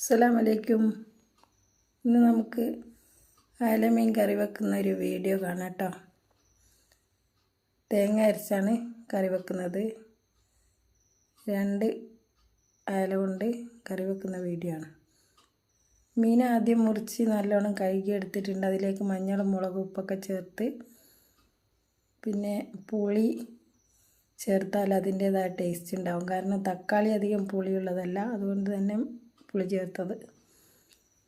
അസ്സലാം വലൈക്കും ഇന്ന് നമുക്ക് അയലമീൻ കറി വെക്കുന്ന ഒരു വീഡിയോ കാണാം കേട്ടോ. തേങ്ങ അരച്ചാണ് കറി വെക്കുന്നത്. രണ്ട് അയല കൊണ്ട് കറി വെക്കുന്ന വീഡിയോ ആണ്. മീൻ ആദ്യം മുറിച്ച് നല്ലോണം കഴുകി എടുത്തിട്ടുണ്ട്. അതിലേക്ക് മഞ്ഞളും മുളകും ഉപ്പൊക്കെ ചേർത്ത് പിന്നെ പുളി ചേർത്താൽ അതിന്റേതായ ടേസ്റ്റ് ഉണ്ടാവും. കാരണം തക്കാളി അധികം പുളിയുള്ളതല്ല. അതുകൊണ്ട് തന്നെ പുളി ചേർത്തത്.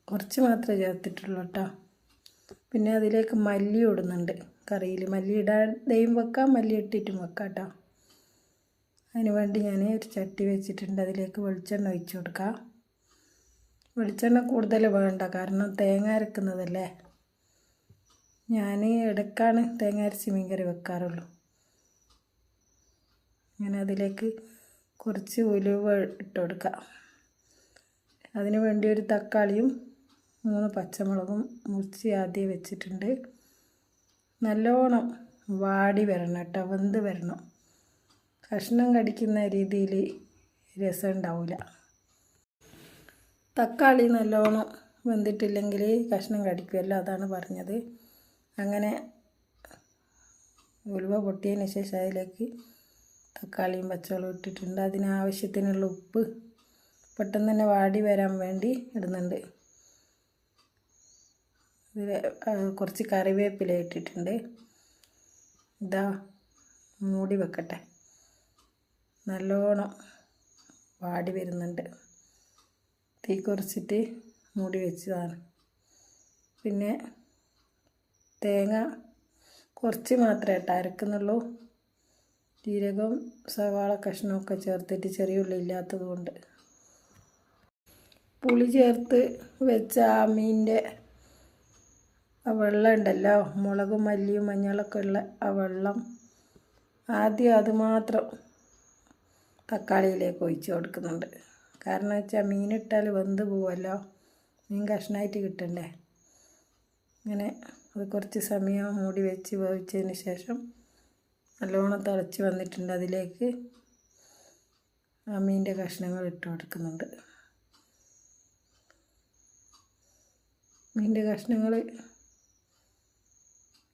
കുറച്ച് മാത്രമേ ചേർത്തിട്ടുള്ളൂ കേട്ടോ. പിന്നെ അതിലേക്ക് മല്ലി ഇടുന്നുണ്ട് കറിയിൽ. മല്ലി ഇടാതെയും വെക്കാം മല്ലി ഇട്ടിട്ടും വെക്കാം കേട്ടോ. അതിനുവേണ്ടി ഞാൻ ഒരു ചട്ടി വെച്ചിട്ടുണ്ട്. അതിലേക്ക് വെളിച്ചെണ്ണ ഒഴിച്ചു കൊടുക്കാം. വെളിച്ചെണ്ണ കൂടുതൽ വേണ്ട കാരണം തേങ്ങ അരക്കുന്നതല്ലേ. ഞാൻ ഇടക്കാണ് തേങ്ങ അരച്ച് മീൻ കറി വെക്കാറുള്ളൂ. ഞാൻ അതിലേക്ക് കുറച്ച് ഉലുവ ഇട്ട് കൊടുക്കാം. അതിന് വേണ്ടി ഒരു തക്കാളിയും മൂന്ന് പച്ചമുളകും മുറിച്ച് ആദ്യം വെച്ചിട്ടുണ്ട്. നല്ലോണം വാടി വരണം കേട്ടോ വെന്ത് വരണം. കഷ്ണം കടിക്കുന്ന രീതിയിൽ രസം ഉണ്ടാവില്ല തക്കാളി നല്ലോണം വെന്തിട്ടില്ലെങ്കിൽ കഷ്ണം കടിക്കുമല്ലോ അതാണ് പറഞ്ഞത്. അങ്ങനെ ഉലുവ പൊട്ടിയതിന് ശേഷം അതിലേക്ക് തക്കാളിയും പച്ചമുളകും ഇട്ടിട്ടുണ്ട്. അതിനാവശ്യത്തിനുള്ള ഉപ്പ് പെട്ടെന്ന് തന്നെ വാടി വരാൻ വേണ്ടി ഇടുന്നുണ്ട്. ഇതിൽ കുറച്ച് കറിവേപ്പില ഇട്ടിട്ടുണ്ട്. ഇതാ മൂടി വെക്കട്ടെ. നല്ലോണം വാടി വരുന്നുണ്ട്. തീ കുറച്ചിട്ട് മൂടി വെച്ചതാണ്. പിന്നെ തേങ്ങ കുറച്ച് മാത്രമേ കേട്ടോ അരക്കുന്നുള്ളൂ. ജീരകം സവാള കഷ്ണമൊക്കെ ചേർത്തിട്ട് ചെറിയ ഉള്ളി ഇല്ലാത്തത് കൊണ്ട് പുളി ചേർത്ത് വെച്ച ആ മീനിന്റെ ആ വെള്ളം ഉണ്ടല്ലോ മുളകും മല്ലിയും മഞ്ഞളൊക്കെ ഉള്ള ആ വെള്ളം ആദ്യം അതുമാത്രം തക്കാളിയിലേക്ക് ഒഴിച്ച് കൊടുക്കുന്നുണ്ട്. കാരണം വെച്ചാൽ മീനിട്ടാൽ വെന്ത് പോവുമല്ലോ മീൻ കഷ്ണമായിട്ട് കിട്ടണ്ടേ. അങ്ങനെ അത് കുറച്ച് സമയം മൂടി വെച്ച് വേവിച്ചതിന് ശേഷം നല്ലോണം തിളച്ച് വന്നിട്ടുണ്ട് അതിലേക്ക് ആ മീന്റെ കഷ്ണങ്ങൾ ഇട്ട് കൊടുക്കുന്നുണ്ട്. മീന്റെ കഷ്ണങ്ങൾ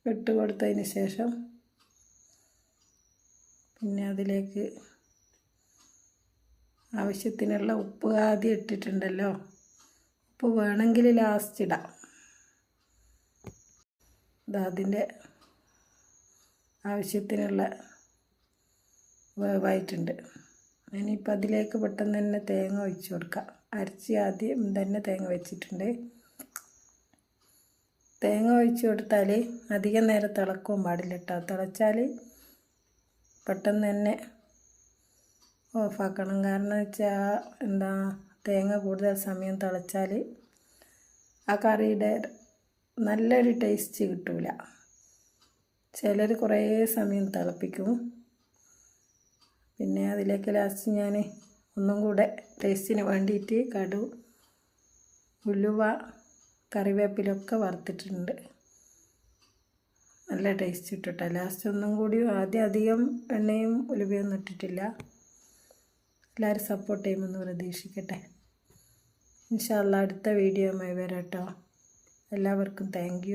ഇട്ട് കൊടുത്തതിന് ശേഷം പിന്നെ അതിലേക്ക് ആവശ്യത്തിനുള്ള ഉപ്പ് ആദ്യം ഇട്ടിട്ടുണ്ടല്ലോ. ഉപ്പ് വേണമെങ്കിൽ ലാസ്റ്റ് ഇടാം. അതിന്റെ ആവശ്യത്തിനുള്ള വേവായിട്ടുണ്ട്. ഇനിയിപ്പോൾ അതിലേക്ക് പെട്ടെന്ന് തന്നെ തേങ്ങ ഒഴിച്ച് കൊടുക്കാം. അരച്ച് ആദ്യം തന്നെ തേങ്ങ വെച്ചിട്ടുണ്ട്. തേങ്ങ ഒഴിച്ച് കൊടുത്താൽ അധികം നേരം തിളക്കുകയും പാടില്ല കേട്ടോ തിളച്ചാൽ പെട്ടെന്ന് തന്നെ ഓഫാക്കണം. കാരണം വെച്ചാൽ എന്താ തേങ്ങ കൂടുതൽ സമയം തിളച്ചാൽ ആ കറിയുടെ നല്ലൊരു ടേസ്റ്റ് കിട്ടില്ല ചിലർ കുറേ സമയം തിളപ്പിക്കും. പിന്നെ അതിലേക്ക് ലാസ്റ്റ് ഞാൻ ഒന്നും കൂടെ ടേസ്റ്റിന് വേണ്ടിയിട്ട് കടു ഉലുവ കറിവേപ്പിലൊക്കെ വറുത്തിട്ടുണ്ട്. നല്ല ടേസ്റ്റ് ഇട്ടിട്ട ലാസ്റ്റ് ഒന്നും കൂടി ആദ്യം അധികം എണ്ണയും ഉലുവയൊന്നും ഇട്ടിട്ടില്ല. എല്ലാവരും സപ്പോർട്ട് ചെയ്യുമെന്ന് പ്രതീക്ഷിക്കട്ടെ. ഇൻഷാല്ല അടുത്ത വീഡിയോയുമായി വരാം കേട്ടോ എല്ലാവർക്കും താങ്ക്